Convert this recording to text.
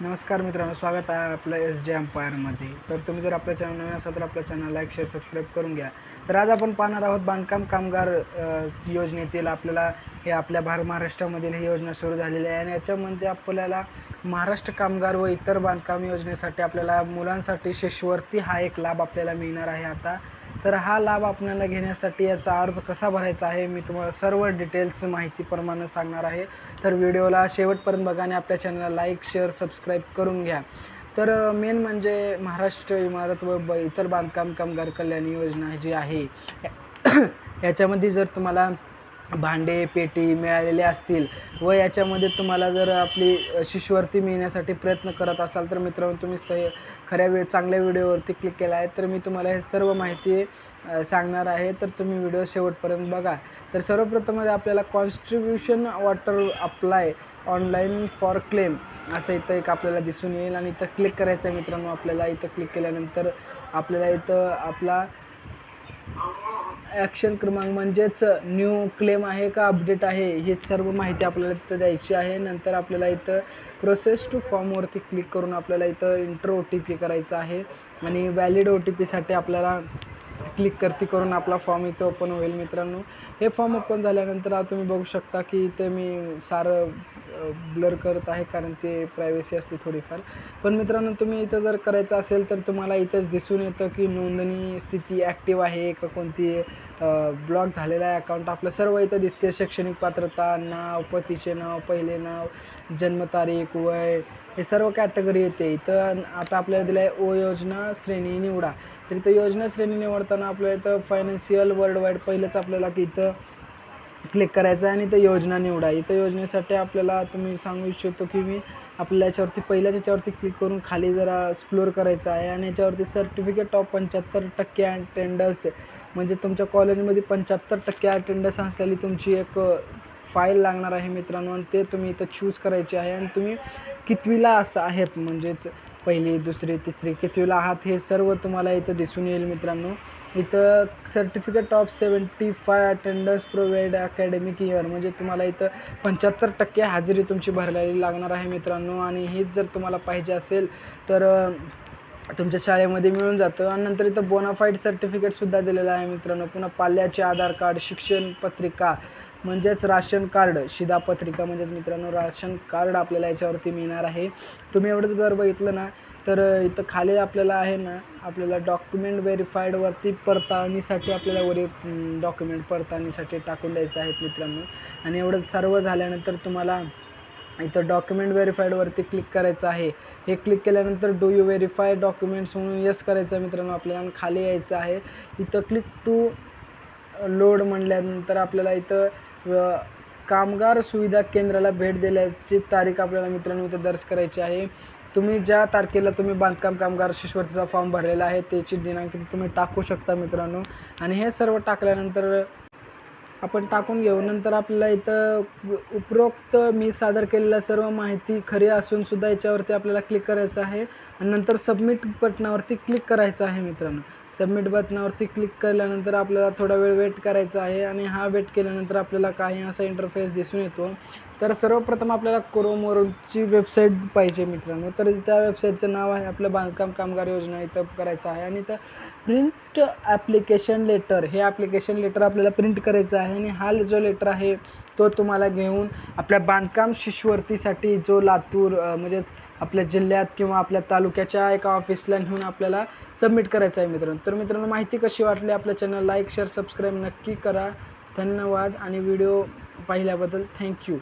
नमस्कार मित्रांनो स्वागत आहे आपलं एस जे एम्पायरमध्ये तर तुम्ही जर आपल्या चॅनल नवीन असाल तर आपल्या चॅनल लाईक शेअर सबस्क्राईब करून घ्या. तर आज आपण पाहणार आहोत बांधकाम कामगार योजनेतील आपल्याला हे आपल्या भार महाराष्ट्रामधील ही योजना सुरू झालेली आहे आणि याच्यामध्ये आपल्याला महाराष्ट्र कामगार व इतर बांधकाम योजनेसाठी आपल्याला मुलांसाठी शिष्यवृत्ती हा एक लाभ आपल्याला मिळणार आहे आता. तर हा लाभ आपल्याला घेण्यासाठी याचा अर्ज कसा भरायचा आहे मी तुम्हाला सर्व डिटेल्स माहितीप्रमाणे सांगणार आहे. तर व्हिडिओला शेवटपर्यंत बघा आणि आपल्या चॅनलला लाईक शेअर सबस्क्राईब करून घ्या. तर मेन म्हणजे महाराष्ट्र इमारत व ब इतर बांधकाम कामगार कल्याण योजना जी आहे याच्यामध्ये जर तुम्हाला भांडे पेटी मिळालेले असतील व याच्यामध्ये तुम्हाला जर आपली शिष्यवृत्ती मिळण्यासाठी प्रयत्न करत असाल तर मित्रांनो तुम्ही स खऱ्या वेळ चांगल्या व्हिडिओवरती क्लिक केला आहे तर मी तुम्हाला हे सर्व माहिती सांगणार आहे. तर तुम्ही व्हिडिओ शेवटपर्यंत बघा. तर सर्वप्रथम आपल्याला contribution water apply online for claim असं इथं एक आपल्याला दिसून येईल. आणि इथं क्लिक करायचं आहे मित्रांनो आपल्याला इथं क्लिक केल्यानंतर आपल्याला इथं आपला ॲक्शन क्रमांक म्हणजेच न्यू क्लेम आहे का अपडेट आहे हे सर्व माहिती आपल्याला तिथं द्यायची आहे. नंतर आपल्याला इथं प्रोसेस टू फॉर्मवरती क्लिक करून आपल्याला इथं इंटर ओ टी पी करायचं आहे. आणि व्हॅलिड ओ टी पीसाठी आपल्याला क्लिक करती करून आपला फॉर्म इथं ओपन होईल मित्रांनो. हे फॉर्म ओपन झाल्यानंतर आता तुम्ही बघू शकता की इथे मी सारं ब्लर करत आहे कारण ते प्रायव्हसी असते थोडीफार. पण मित्रांनो तुम्ही इथं जर करायचं असेल तर तुम्हाला इथंच दिसून येतं की नोंदणी स्थिती ॲक्टिव्ह आहे का कोणती ब्लॉक झालेला आहे अकाउंट आपलं सर्व इथं दिसते शैक्षणिक पात्रता नाव पतीचे नाव पहिले नाव जन्मतारीख वय हे सर्व कॅटेगरी येते. इथं आता आपल्याला दिलं आहे ओ योजना श्रेणी निवडा. तर इथं योजना श्रेणी निवडताना आपल्याला इथं फायनान्शियल वर्ल्ड वाईड पहिलंच आपल्याला की इथं क्लिक करायचं आहे आणि इथं योजना निवडा. इथं योजनेसाठी आपल्याला तुम्ही सांगू इच्छितो की मी आपल्याला याच्यावरती पहिल्याच याच्यावरती क्लिक करून खाली जरा एक्सप्लोर करायचं आहे आणि याच्यावरती सर्टिफिकेट ऑफ पंच्याहत्तर टक्के अटेंडन्स म्हणजे तुमच्या कॉलेजमध्ये पंच्याहत्तर टक्के अटेंडन्स असलेली तुमची एक फाईल लागणार आहे मित्रांनो. आणि ते तुम्ही इथं चूज करायचे आहे आणि तुम्ही कितवीला असं आहेत म्हणजेच पहिली दुसरी तिसरी कितवीला आहात हे सर्व तुम्हाला इथं दिसून येईल मित्रांनो. इथं certificate of seventy five attendance provide academic year म्हणजे तुम्हाला इथं पंच्याहत्तर टक्के हजेरी तुमची भरलेली लागणार आहे मित्रांनो. आणि हीच जर तुम्हाला पाहिजे असेल तर तुमच्या शाळेमध्ये मिळून जातं. आणि नंतर इथं बोनाफाईड सर्टिफिकेटसुद्धा दिलेलं आहे मित्रांनो. पुन्हा पाल्याचे आधार कार्ड शिक्षण पत्रिका म्हणजेच राशन कार्ड शिधापत्रिका म्हणजेच मित्रांनो राशन कार्ड आपल्याला याच्यावरती मिळणार आहे. तुम्ही एवढंच जर बघितलं ना तर इथं खाली आपल्याला आहे ना आपल्याला डॉक्युमेंट व्हेरीफाईडवरती पडताळणीसाठी आपल्याला वरी डॉक्युमेंट पडताळणीसाठी टाकून द्यायचं आहेत मित्रांनो. आणि एवढं सर्व झाल्यानंतर तुम्हाला इथं डॉक्युमेंट व्हेरीफाईडवरती क्लिक करायचं आहे. हे क्लिक केल्यानंतर डू यू व्हेरीफाय डॉक्युमेंट्स म्हणून येस करायचं आहे मित्रांनो आपल्याला आणि खाली यायचं आहे. इथं क्लिक टू लोड म्हणल्यानंतर आपल्याला इथं कामगार सुविधा केंद्राला भेट दिल्याची तारीख आपल्याला मित्रांनो इथं दर्ज करायची आहे. तुम्ही ज्या तारखेला तुम्ही बांधकाम कामगार शिष्यवृत्तीचा फॉर्म भरलेला आहे त्याची दिनांक तुम्ही टाकू शकता मित्रांनो. आणि हे सर्व टाकल्यानंतर आपण टाकून घेऊ. नंतर आपल्याला इथं उपरोक्त मी सादर केलेल्या सर्व माहिती खरी असून सुद्धा याच्यावरती आपल्याला क्लिक करायचं आहे. आणि नंतर सबमिट बटनावरती क्लिक करायचं आहे मित्रांनो. सबमिट बटनावरती क्लिक केल्यानंतर आपल्याला थोडा वेळ वेट करायचा आहे आणि हा वेट केल्यानंतर आपल्याला काही असा इंटरफेस दिसून येतो. तर सर्वप्रथम आपल्याला क्रोमवरची वेबसाईट पाहिजे मित्रांनो. तर त्या वेबसाईटचं नाव आहे आपलं बांधकाम कामगार योजना इथं करायचं आहे. आणि तर प्रिंट ॲप्लिकेशन लेटर हे ॲप्लिकेशन लेटर आपल्याला प्रिंट करायचं आहे. आणि हा जो लेटर आहे तो तुम्हाला घेऊन आपल्या बांधकाम शिष्यवृत्तीसाठी जो लातूर म्हणजेच आपल्या जिल्ह्यात किंवा आपल्या तालुक्याच्या एका ऑफिसला नेऊन आपल्याला सबमिट करायचं आहे मित्रांनो. तर मित्रांनो माहिती कशी वाटली आपल्या चॅनल लाईक शेअर सबस्क्राईब नक्की करा. धन्यवाद आणि व्हिडिओ पाहिल्याबद्दल थँक्यू